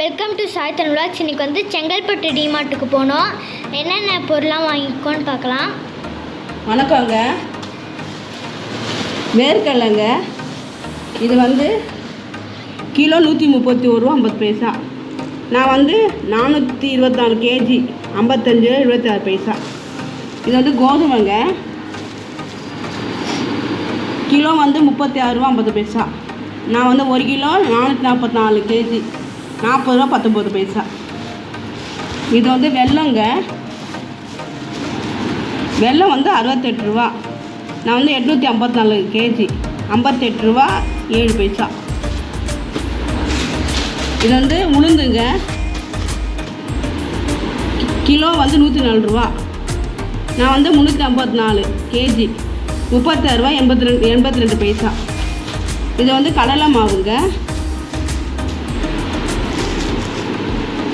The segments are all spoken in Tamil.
வெல்கம் டு சாய்த்தன் விளாக்ஸ் இன்றைக்கி வந்து செங்கல்பட்டு டிமார்ட்டுக்கு போனோம். என்னென்ன பொருளாக வாங்கிக்கோன்னு பார்க்கலாம். வணக்கங்க. வேர்க்கடலைங்க. இது வந்து கிலோ நூற்றி முப்பத்தி ஒரு ரூபா ஐம்பது பைசா. நான் வந்து நானூற்றி இருபத்தாறு கேஜி ஐம்பத்தஞ்சு ரூபா இருபத்தாறு பைசா. இது வந்து கோதுமைங்க. கிலோ வந்து முப்பத்தி ஆறு ரூபா ஐம்பது பைசா. நான் வந்து ஒரு கிலோ நானூற்றி நாற்பத்தி நாலு கேஜி. நாற்பது ரூபா பத்தொம்பது பைசா. இது வந்து வெல்லங்க. வெல்லம் வந்து அறுபத்தெட்டு ரூபா. நான் வந்து எட்நூற்றி ஐம்பத்தி நாலு கேஜி. ஐம்பத்தெட்டு ரூபா ஏழு பைசா. இது வந்து உளுந்துங்க. கிலோ வந்து நூற்றி நாலு ரூபா. நான் வந்து முந்நூற்றி ஐம்பத்தி நாலு கேஜி. முப்பத்தாறு ரூபா எண்பத்தி ரெண்டு எண்பத்தி ரெண்டு பைசா. இது வந்து கடலை மாவுங்க.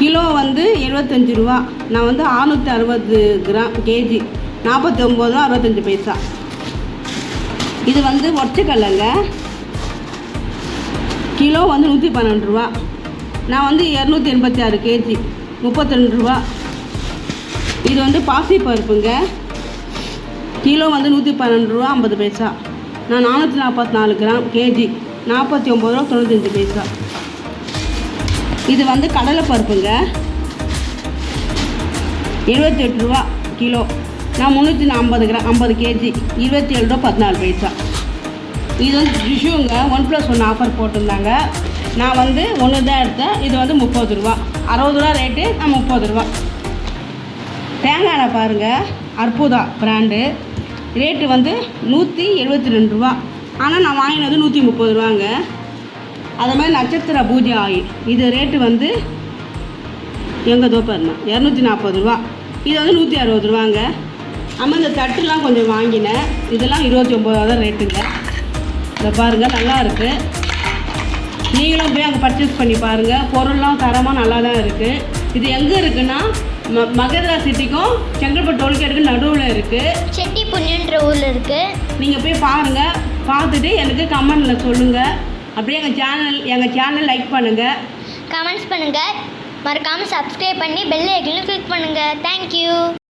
கிலோ வந்து எழுபத்தஞ்சு ரூபா. நான் வந்து ஆறுநூற்றி அறுபது கிராம் கேஜி. நாற்பத்தி ஒம்பது ரூபா அறுபத்தஞ்சு பைசா. இது வந்து ஒற்றைக்கல்லைங்க கிலோ வந்து நூற்றி பன்னெண்டு ரூபா. நான் வந்து இரநூத்தி எண்பத்தி ஆறு கேஜி. முப்பத்திரெண்டு ரூபா. இது வந்து பாசி பருப்புங்க. கிலோ வந்து நூற்றி பன்னெண்டு ரூபா ஐம்பது பைசா. நான் நானூற்றி நாற்பத்தி நாலு கிராம் கேஜி. நாற்பத்தி ஒம்பது ரூபா தொண்ணூத்தஞ்சு பைசா. இது வந்து கடலை பருப்புங்க எழுபத்தெட்டு ரூபா கிலோ. நான் முந்நூற்றி ஐம்பது கிராம் ஐம்பது கேஜி. இருபத்தி ஏழு ரூபா பதினாலு பைசா. இது வந்து டிஷ்யூங்க ஒன் ப்ளஸ் ஒன் ஆஃபர் போட்டிருந்தாங்க. நான் வந்து ஒன்று தான் எடுத்தேன். இது வந்து முப்பது ரூபா. அறுபது ரூபா ரேட்டு நான் முப்பது ரூபா. தேங்காய் எண்ணெய் பாருங்கள் அற்புதா பிராண்டு ரேட்டு வந்து நூற்றி எழுபத்தி ரெண்டு ரூபா. ஆனால் நான் வாங்கினது நூற்றி முப்பது ரூபாங்க. அது மாதிரி நட்சத்திர பூஜை ஆயில் இது ரேட்டு வந்து எங்கள் தோப்பர்னா இரநூத்தி நாற்பது ரூபா. இது வந்து நூற்றி அறுபது ரூபாங்க. ஆமாம் இந்த தட்டுலாம் கொஞ்சம் வாங்கினேன். இதெல்லாம் இருபத்தி ஒம்பது ரூபா தான் ரேட்டுங்க இதை பாருங்கள் நல்லா இருக்குது நீங்களும் போய் அங்கே பர்ச்சேஸ் பண்ணி பாருங்கள் பொருள்லாம் தரமாக நல்லா தான் இருக்குது இது எங்கே இருக்குன்னா ம மகேந்திரா சிட்டிக்கும் செங்கல்பட்டு டோல்கேட்டுக்கும் நடுவில் இருக்குது செட்டி புண்ணியன்ற ஊரில் இருக்குது நீங்கள் போய் பாருங்கள் பார்த்துட்டு எனக்கு கமெண்டில் சொல்லுங்கள் அப்படியே எங்கள் சேனல் எங்கள் சேனல் லைக் பண்ணுங்கள் கமெண்ட்ஸ் பண்ணுங்கள் மறக்காமல் சப்ஸ்கிரைப் பண்ணி பெல் ஐக்கனும் கிளிக் பண்ணுங்கள் தேங்க்யூ